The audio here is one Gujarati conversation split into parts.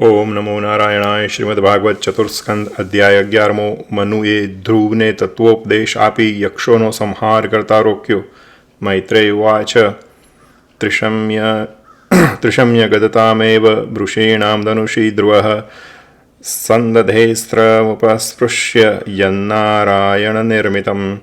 जय ઓમ નમો નારાયણાય શ્રીમદ ભાગવત ચતુર્સ્કંદ અધ્યાય અગિયારમો મનુએ ધ્રુવને તત્વોપદેશ આપી યક્ષોનો સંહાર કરતા રોક્યો મૈત્રેય ઉવાચ ત્રિશમ્ય ત્રિશમ્ય ગદતામેવ વૃષીણામ ધનુષી ધ્રુવઃ સંદધેસ્ત્રમુપસ્પૃશ્ય યન્નારાયણ નિર્મિતમ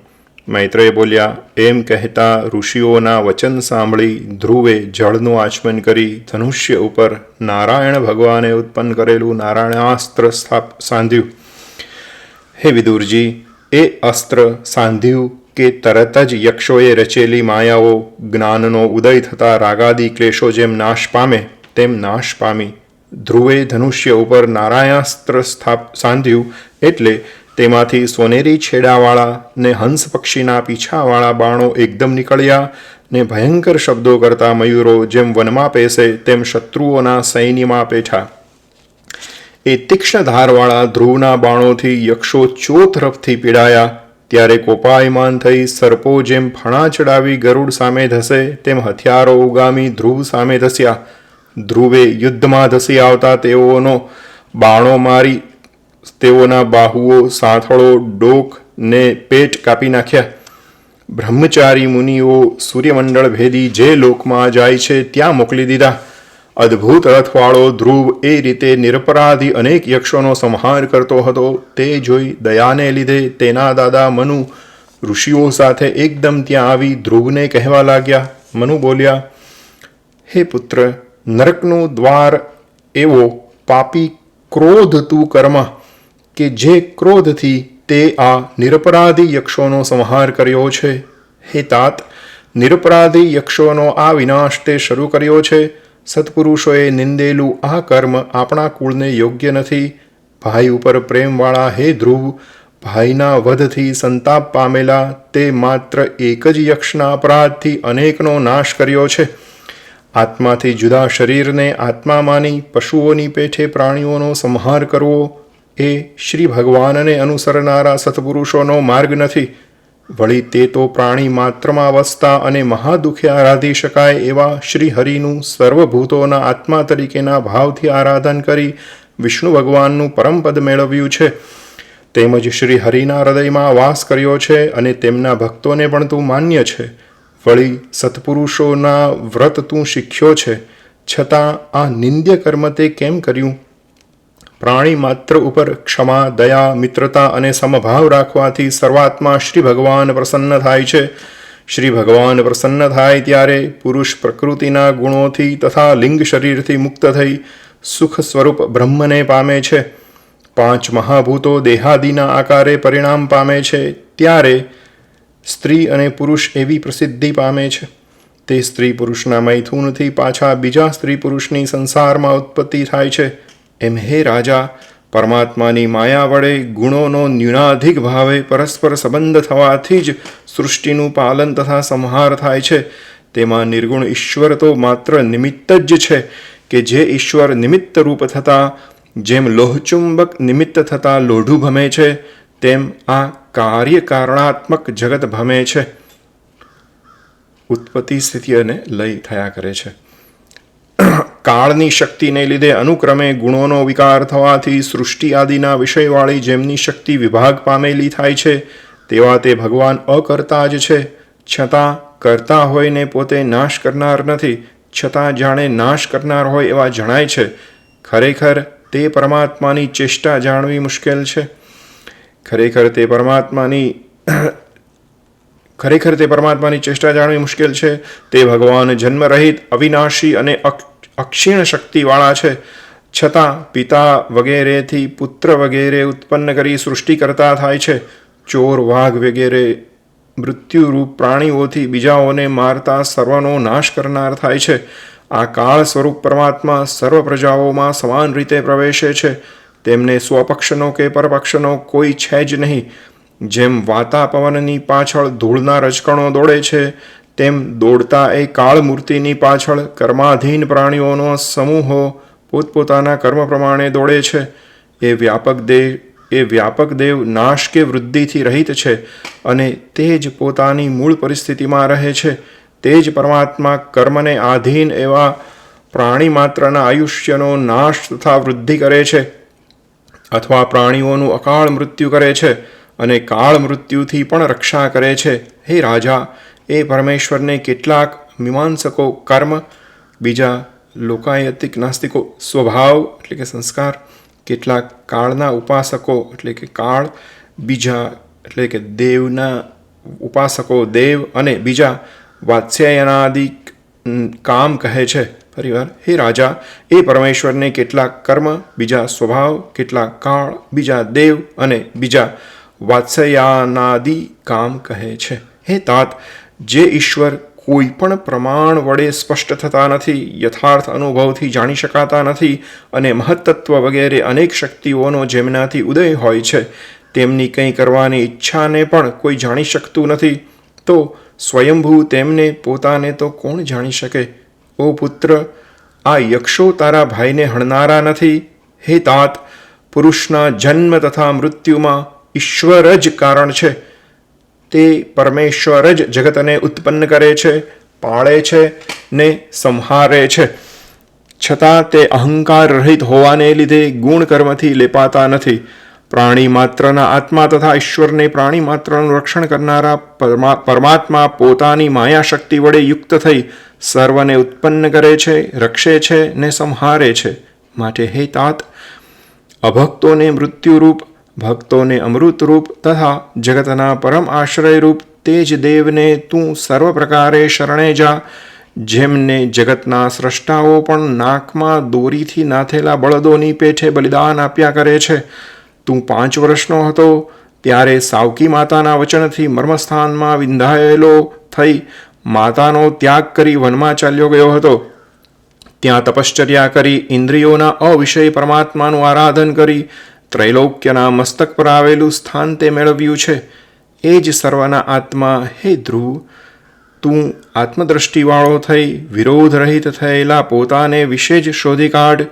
મૈત્રેય બોલ્યા, એમ કહેતા ઋષિઓના વચન સાંભળી ધ્રુવે જળનું આચમન કરી ધનુષ્ય ઉપર નારાયણ ભગવાને ઉત્પન્ન કરેલું નારાયણાસ્ત્ર સ્થાપ, સાંધ્યું. હે વિદુરજી, એ અસ્ત્ર સાંધ્યું કે તરત જ યક્ષોએ રચેલી માયાઓ જ્ઞાનનો ઉદય થતા રાગાદી ક્લેશો જેમ નાશ પામે, તેમ નાશ પામી. ધ્રુવે ધનુષ્ય ઉપર નારાયણાસ્ત્ર સ્થાપ, સાંધ્યું એટલે તેમાંથી સોનેરી છેડાવાળા ને હંસ પક્ષીના પીછાવાળા બાણો એકદમ નીકળ્યા ને ભયંકર શબ્દો કરતા મયુરો જેમ વનમાં પેસે, તેમ શત્રુઓના સૈન્યમાં પેઠા. એ તીક્ષ્ણ ધારવાળા ધ્રુવના બાણોથી યક્ષો ચોતરફથી પીડાયા. ત્યારે કોપાયમાન થઈ સર્પો જેમ ફણા ચડાવી ગરુડ સામે ધસે, તેમ હથિયારો ઉગામી ધ્રુવ સામે ધસ્યા. ધ્રુવે યુદ્ધમાં ધસી આવતા તેઓનો બાણો મારી તેઓના બાહુઓ સાંથળો ડોક ને પેટ કાપી નાખ્યા. બ્રહ્મચારી મુનિઓ સૂર્યમંડળ ભેદી જે લોકમાં જાય છે ત્યાં મોકલી દીધા. અદ્ભુત રથવાળો ધ્રુવ એ રીતે નિરપરાધી અનેક યક્ષોનો સંહાર કરતો હતો. તે જોઈ દયાને લીધે તેના દાદા મનુ ઋષિઓ સાથે એકદમ ત્યાં આવી ધ્રુવને કહેવા લાગ્યા. મનુ બોલ્યા, હે પુત્ર, નરકનું દ્વાર એવો પાપી ક્રોધ તું કર્મ. કે જે ક્રોધથી તે આ નિરપરાધી યક્ષોનો સંહાર કર્યો છે? હે તાત, નિરપરાધી યક્ષોનો આ વિનાશ તે શરૂ કર્યો છે. સત્પુરુષોએ નિંદેલું આ કર્મ આપણા કુળને યોગ્ય નથી. ભાઈ ઉપર પ્રેમવાળા હે ધ્રુવ, ભાઈના વધથી સંતાપ પામેલા તે માત્ર એક જ યક્ષના અપરાધથી અનેકનો નાશ કર્યો છે. આત્માથી જુદા શરીરને આત્મા માની પશુઓની પેઠે પ્રાણીઓનો સંહાર કરવો એ શ્રી ભગવાનને અનુસરનારા સત્પુરુષોનો માર્ગ નથી. વળી તે તો પ્રાણી માત્રમાં વસતા અને મહાદુખે આરાધી શકાય એવા શ્રી હરિનું સર્વભૂતોના આત્મા તરીકેના ભાવથી આરાધન કરી વિષ્ણુ ભગવાનનું પરમપદ મેળવ્યું છે. તેમજ શ્રી હરિના હૃદયમાં વાસ કર્યો છે અને તેમના ભક્તોને પણ તું માન્ય છે. વળી સત્પુરુષોના વ્રત તું શીખ્યો છે. છતાં આ નિંદ્ય કર્મ તે કેમ કર્યું? પ્રાણી માત્ર ઉપર ક્ષમા, દયા, મિત્રતા અને સમભાવ રાખવાથી સર્વાત્મા શ્રી ભગવાન પ્રસન્ન થાય છે. શ્રી ભગવાન પ્રસન્ન થાય ત્યારે પુરુષ પ્રકૃતિના ગુણોથી તથા લિંગ શરીરથી મુક્ત થઈ સુખ સ્વરૂપ બ્રહ્મને પામે છે. પાંચ મહાભૂતો દેહાદિના આકારે પરિણામ પામે છે ત્યારે સ્ત્રી અને પુરુષ એવી પ્રસિદ્ધિ પામે છે. તે સ્ત્રી પુરુષના મૈથુનથી પાછા બીજા સ્ત્રી પુરુષની સંસારમાં ઉત્પત્તિ થાય છે. એમ હે રાજા, પરમાત્માની માયા વડે ગુણોનો ન્યૂનાધિક ભાવે પરસ્પર સંબંધ થવાથી જ સૃષ્ટિનું પાલન તથા સંહાર થાય છે. તેમાં નિર્ગુણ ઈશ્વર તો માત્ર નિમિત્ત જ છે કે જે ઈશ્વર નિમિત્ત રૂપ થતાં, જેમ લોહચુંબક નિમિત્ત થતાં લોઢું ભમે છે, તેમ આ કાર્યકારણાત્મક જગત ભમે છે. ઉત્પત્તિ સ્થિતિ અને લય થયા કરે છે. કાળની શક્તિને લીધે અનુક્રમે ગુણોનો વિકાર થવાથી સૃષ્ટિ આદિના વિષયવાળી જેમની શક્તિ વિભાગ પામેલી થાય છે, તેવા તે ભગવાન અકર્તા જ છે. છતાં કરતા હોઈને પોતે નાશ કરનાર નથી, છતાં જાણે નાશ કરનાર હોય એવા જણાય છે. ખરેખર તે પરમાત્માની ચેષ્ટા જાણવી મુશ્કેલ છે. ખરેખર તે પરમાત્માની ખરેખર તે પરમાત્માની ચેષ્ટા જાણવી મુશ્કેલ છે. તે ભગવાન જન્મરહિત અવિનાશી અને અક્ષીણ શક્તિવાળા છે. છતાં પિતા વગેરેથી પુત્ર વગેરે ઉત્પન્ન કરી સૃષ્ટિ કરતા થાય છે. ચોર, વાઘ વગેરે મૃત્યુરૂપ પ્રાણીઓથી બીજાઓને મારતા સર્વનો નાશ કરનાર થાય છે. આ કાળ સ્વરૂપ પરમાત્મા સર્વ પ્રજાઓમાં સમાન રીતે પ્રવેશે છે. તેમને સ્વપક્ષનો કે પરપક્ષનો કોઈ છે જ નહીં. જેમ વાતા પવનની પાછળ ધૂળના રજકણો દોડે છે તેમ દોડતા એ કાળ મૂર્તિની પાછળ કર્માધીન પ્રાણીઓનો સમૂહો પોતપોતાના કર્મ પ્રમાણે દોડે છે. એ વ્યાપક દેવ, એ વ્યાપક દેવ નાશ કે વૃદ્ધિથી રહિત છે અને તે જ પોતાની મૂળ પરિસ્થિતિમાં રહે છે. તે જ પરમાત્મા કર્મને આધીન એવા પ્રાણી માત્રના આયુષ્યનો નાશ તથા વૃદ્ધિ કરે છે અથવા પ્રાણીઓનું અકાળ મૃત્યુ કરે છે અને કાળ મૃત્યુથી પણ રક્ષા કરે છે. હે રાજા એ પરમેશ્વરને કેટલાક મીમાંસકો કર્મ, બીજા લોકાયતિક નાસ્તિકો સ્વભાવ, એટલે કે સંસ્કાર, કેટલાક કાળના ઉપાસકો, એટલે કે કાળ, બીજા, એટલે કે દેવના ઉપાસકો, દેવ અને બીજા વાત્સ્યાયનાદિ કામ કહે છે પરિવાર. હે રાજા, એ પરમેશ્વરને કેટલાક કર્મ, બીજા સ્વભાવ, કેટલાક કાળ, બીજા દેવ અને બીજા વાત્સયાનાદિ કામ કહે છે. હે તાત જે ઈશ્વર કોઈ પણ પ્રમાણ વડે સ્પષ્ટ થતા નથી, યથાર્થ અનુભવથી જાણી શકાતા નથી અને મહત્તત્વ વગેરે અનેક શક્તિઓનો જેમનાથી ઉદય હોય છે, તેમની કંઈ કરવાની ઈચ્છાને પણ કોઈ જાણી શકતું નથી, તો સ્વયંભૂ તેમને પોતાને તો કોણ જાણી શકે? ઓ પુત્ર, આ યક્ષો તારા ભાઈને હણનારા નથી? હે તાત, પુરુષના જન્મ તથા મૃત્યુમાં ઈશ્વર જ કારણ છે. તે પરમેશ્વર જ જગતને ઉત્પન્ન કરે છે, પાળે છે ને સંહારે છે. છતાં તે અહંકાર રહિત હોવાને લીધે ગુણ કર્મથી લેપાતા નથી. પ્રાણી માત્રના આત્મા તથા ઈશ્વરને પ્રાણી માત્રનું રક્ષણ કરનારા પરમા- પરમાત્મા પોતાની માયાશક્તિ વડે યુક્ત થઈ સર્વને ઉત્પન્ન કરે છે, રક્ષે છે ને સંહારે છે. માટે હે તાત, અભક્તોને મૃત્યુરૂપ ભક્તોને અમૃતરૂપ તથા જગતના પરમ આશ્રયરૂપ તે જ દેવને તું સર્વ પ્રકારે શરણે જા. જેમને જગતના સ્રષ્ટાઓ પણ નાકમાં દોરીથી નાથેલા બળદોની પેઠે બલિદાન આપ્યા કરે છે. તું પાંચ વર્ષનો હતો, ત્યારે સાવકી માતાના વચનથી મર્મસ્થાનમાં વિંધાયેલો થઈ માતાનો ત્યાગ કરી વનમાં ચાલ્યો ગયો હતો. ત્યાં તપશ્ચર્યા કરી ઇન્દ્રિયોના અવિષય પરમાત્માનું આરાધન કરી ત્રૈલોક્યના મસ્તક પર આવેલું સ્થાન તે મેળવ્યું છે એ જ સર્વના આત્મા હે ધ્રુવ તું આત્મદ્રષ્ટિવાળો થઈ વિરોધ રહિત થયેલા પોતાને વિશે જ શોધી કાઢ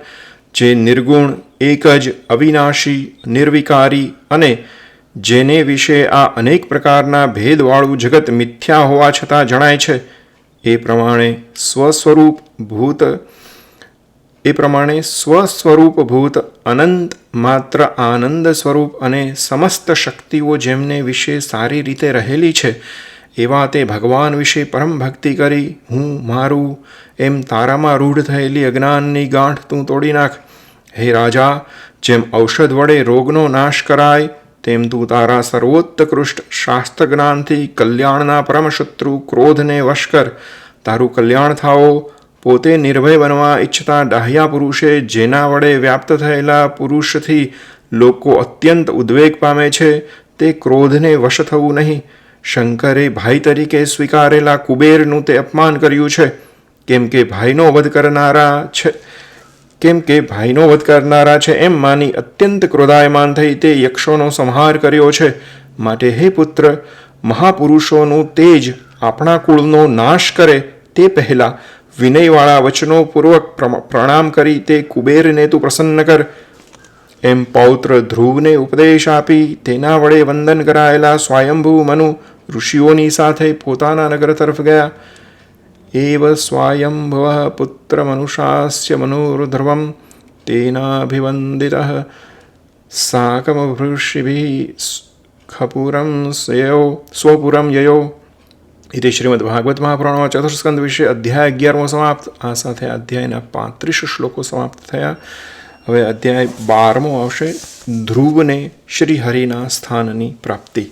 જે નિર્ગુણ એક જ અવિનાશી નિર્વિકારી અને જેને વિશે આ અનેક પ્રકારના ભેદવાળું જગત મિથ્યા હોવા છતાં જણાય છે એ પ્રમાણે સ્વસ્વરૂપ ભૂત એ પ્રમાણે સ્વસ્વરૂપભૂત, અનંત, માત્ર આનંદ સ્વરૂપ અને સમસ્ત શક્તિઓ જેમને વિશે સારી રીતે રહેલી છે, એવા તે ભગવાન વિશે પરમ ભક્તિ કરી, હું મારું, એમ તારામાં રૂઢ થયેલી અજ્ઞાનની ગાંઠ તું તોડી નાખ. હે રાજા, જેમ ઔષધ વડે રોગનો નાશ કરાય, તેમ તું તારા સર્વોત્કૃષ્ટ શાસ્ત્ર જ્ઞાનથી કલ્યાણના પરમ શત્રુ ક્રોધને વશ કર. તારું કલ્યાણ થાઓ પોતે નિર્ભય બનવા ઈચ્છતા ડાહ્યા પુરુષે જેના વડે વ્યાપ્ત થયેલા પુરુષથી લોકો અત્યંત ઉદ્વેગ પામે છે, તે ક્રોધને વશ થવું નહીં. શંકરે ભાઈ તરીકે સ્વીકારેલા કુબેરનું તે અપમાન કર્યું છે. કેમ કે ભાઈનો વધ કરનારા છે, કેમ કે ભાઈનો વધ કરનારા છે એમ માની અત્યંત ક્રોધાયમાન થઈ તે યક્ષોનો સંહાર કર્યો છે. માટે હે પુત્ર, મહાપુરુષોનું તેજ આપણા કુળનો નાશ કરે તે પહેલાં વિનયવાળા વચનોપૂર્વક પ્રણામ કરી તે કુબેરને તું પ્રસન્ન કર. એમ પૌત્ર ધ્રુવને ઉપદેશ આપી તેના વડે વંદન કરાયેલા સ્વયંભૂ મનુ ઋષિઓની સાથે પોતાના નગર તરફ ગયા. એવ સ્વયંભવ પુત્ર મનુષાસ્ય મનુર્ધ્રુવમ તેનાભિવંદિત. સાકમભૃષિભિ ખપુરમ સ્વપુરમ યયો. ઇતિ શ્રીમદ ભાગવત મહાપુરાણમાં ચતુર્થ વિશે અધ્યાય અગિયારમો સમાપ્ત આ સાથે અધ્યાયના પાંત્રીસ શ્લોકો સમાપ્ત થયા હવે અધ્યાય બારમો આવશે ધ્રુવને શ્રીહરિના સ્થાનની પ્રાપ્તિ